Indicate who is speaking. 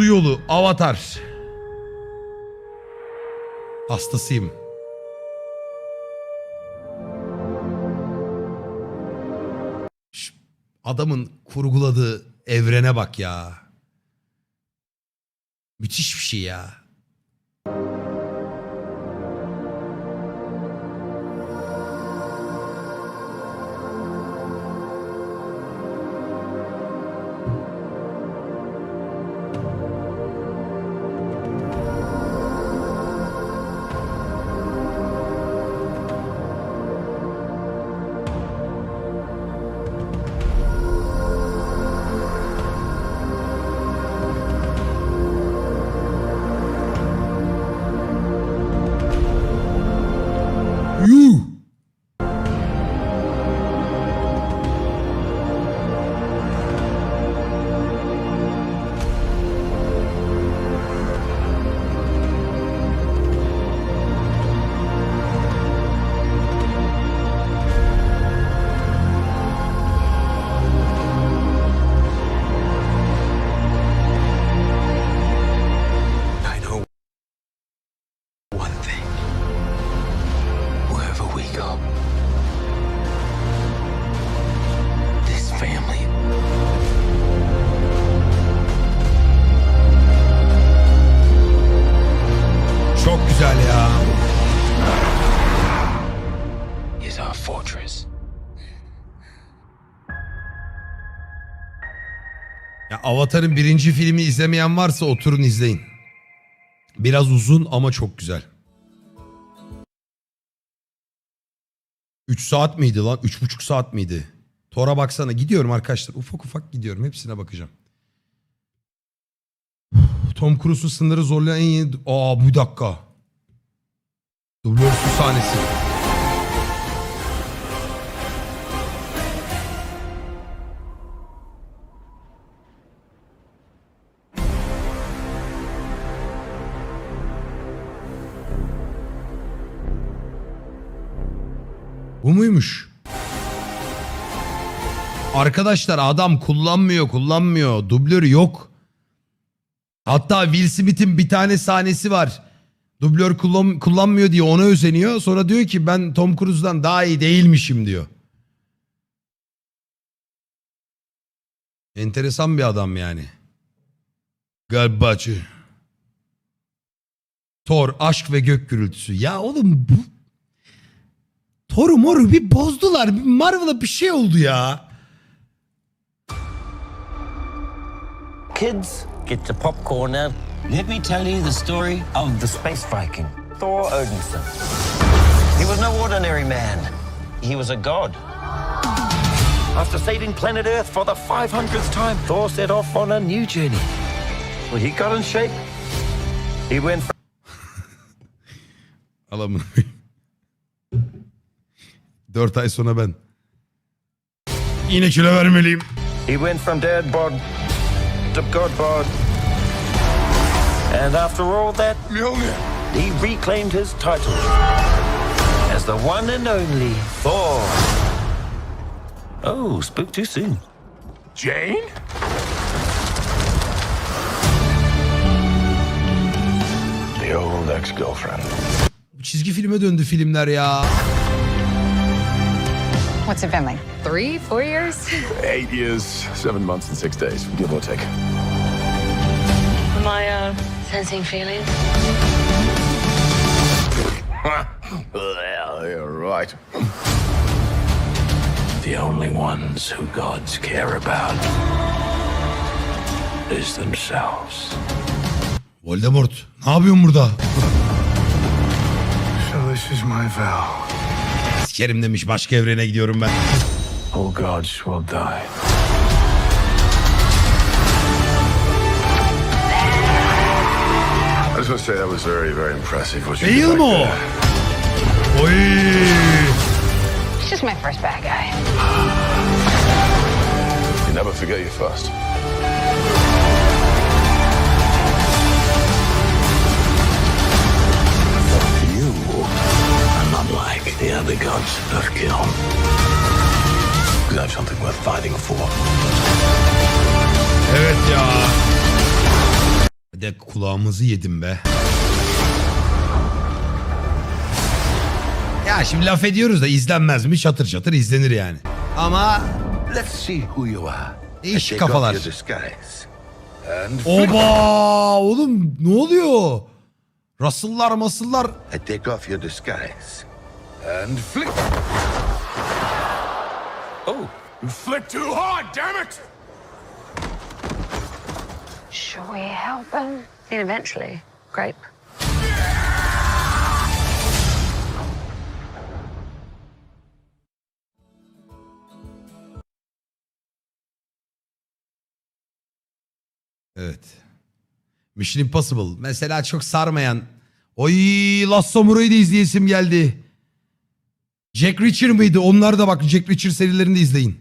Speaker 1: Su yolu, Avatar. Hastasıyım. Şş, Adamın kurguladığı evrene bak ya. Müthiş bir şey ya. Ya Avatar'ın birinci filmi izlemeyen varsa oturun izleyin. Biraz uzun ama çok güzel. 3 saat miydi lan? 3,5 saat miydi? Tora baksana. Gidiyorum arkadaşlar. Ufak ufak gidiyorum. Hepsine bakacağım. Tom Cruise'un sınırı zorlayan en yeni... Aa bu dakika. Dublörsüz sahnesi. Muymuş? Arkadaşlar adam kullanmıyor kullanmıyor. Dublörü yok. Hatta Will Smith'in bir tane sahnesi var. Dublör kullan kullanmıyor diye ona özeniyor. Sonra diyor ki ben Tom Cruise'dan daha iyi değilmişim diyor. Enteresan bir adam yani. Garbacı. Thor, aşk ve gök gürültüsü. Ya oğlum bu... Toru moru bir bozdular. Marvel'a bir şey oldu ya.
Speaker 2: Kids, get the popcorn out. Let me tell you the story of the space Viking, Thor Odinson. He was no ordinary man. He was a god. After saving planet Earth for the 500th time, Thor set off on a new journey. Well, he got in shape. He went. I
Speaker 1: love movies. 4 ay sonra ben. Yine kilo vermeliyim.
Speaker 2: He went from dead bod to god bod. And after all that, ne he reclaimed his title as the one and only Thor. Oh, spoke too soon.
Speaker 3: Jane?
Speaker 4: The old ex-girlfriend.
Speaker 1: Çizgi filme döndü filmler ya.
Speaker 5: What's it been like? Three, four years?
Speaker 3: Eight years, seven months, and six days, give or take.
Speaker 6: Am I uh, sensing feelings?
Speaker 3: well, you're right.
Speaker 4: The only ones who gods care about is themselves.
Speaker 1: Voldemort. Ne yapıyorsun burada?
Speaker 3: So this is my vow.
Speaker 1: Sikerim demiş başka evrene gidiyorum ben.
Speaker 4: Oh All gods will die.
Speaker 3: I just want to say that was very, very impressive. What you did
Speaker 1: Değil
Speaker 3: back
Speaker 1: mi o?
Speaker 3: there.
Speaker 1: Oy.
Speaker 5: He's just my first bad guy.
Speaker 3: You never forget your first.
Speaker 4: Other gods of kill. Because I have something worth fighting for.
Speaker 1: Evet ya. De kulağımızı yedim be. Ya şimdi laf ediyoruz da izlenmez mi? Çatır çatır izlenir yani. Ama
Speaker 2: Let's see who you are.
Speaker 1: Değişik
Speaker 2: Take off
Speaker 1: kafalar.
Speaker 2: your disguise. And
Speaker 1: oba oğlum ne oluyor? Rasıllar masıllar.
Speaker 2: I take off your disguise. And flick.
Speaker 7: Oh,
Speaker 3: You flick too hard, damn it!
Speaker 5: Should we help him?
Speaker 8: And eventually, grape.
Speaker 1: Evet. Mission Impossible. Mesela çok sarmayan. Oy Last Samurai'yi de izleyesim geldi. Jack Reacher mıydı? Onlar da bak Jack Reacher serilerini de izleyin.